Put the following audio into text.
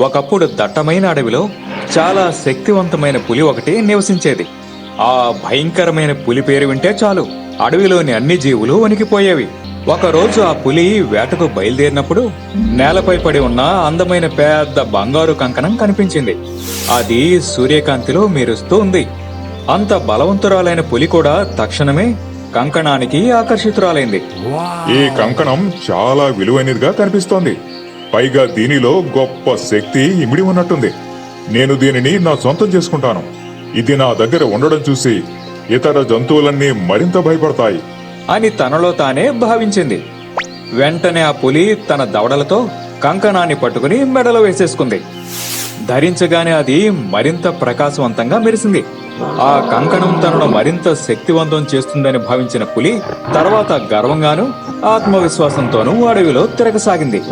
ఒకప్పుడు దట్టమైన అడవిలో చాలా శక్తివంతమైన పులి ఒకటి నివసించేది. ఆ భయంకరమైన పులి పేరు వింటే చాలు. అడవిలోని అన్ని జీవులు వణికిపోయేవి. ఒకరోజు ఆ పులి వేటకు బయలుదేరినప్పుడు నేలపై పడి ఉన్న అందమైన పెద్ద బంగారు కంకణం కనిపించింది. అది సూర్యకాంతిలో మెరుస్తూ ఉంది. అంత బలవంతురాలైన పులి కూడా తక్షణమే కంకణానికి ఆకర్షితురాలైంది. ఈ కంకణం చాలా విలువైనదిగా కనిపిస్తోంది. పైగా దీనిలో గొప్ప శక్తి ఇమిడి ఉన్నట్టుంది. నేను దీనిని నా సొంతం చేసుకుంటాను. ఇది నా దగ్గర ఉండడం చూసి ఇతర జంతువులన్నీ మరింత భయపడతాయి. అని తనలో తానే భావించింది. వెంటనే ఆ పులి తన దవడలతో కంకణాన్ని పట్టుకుని మెడలో వేసేసుకుంది. ధరించగానే అది మరింత ప్రకాశవంతంగా మెరిసింది. ఆ కంకణం తనను మరింత శక్తివంతం చేస్తుందని భావించిన పులి తర్వాత గర్వంగాను ఆత్మవిశ్వాసంతోనూ అడవిలో తిరగసాగింది.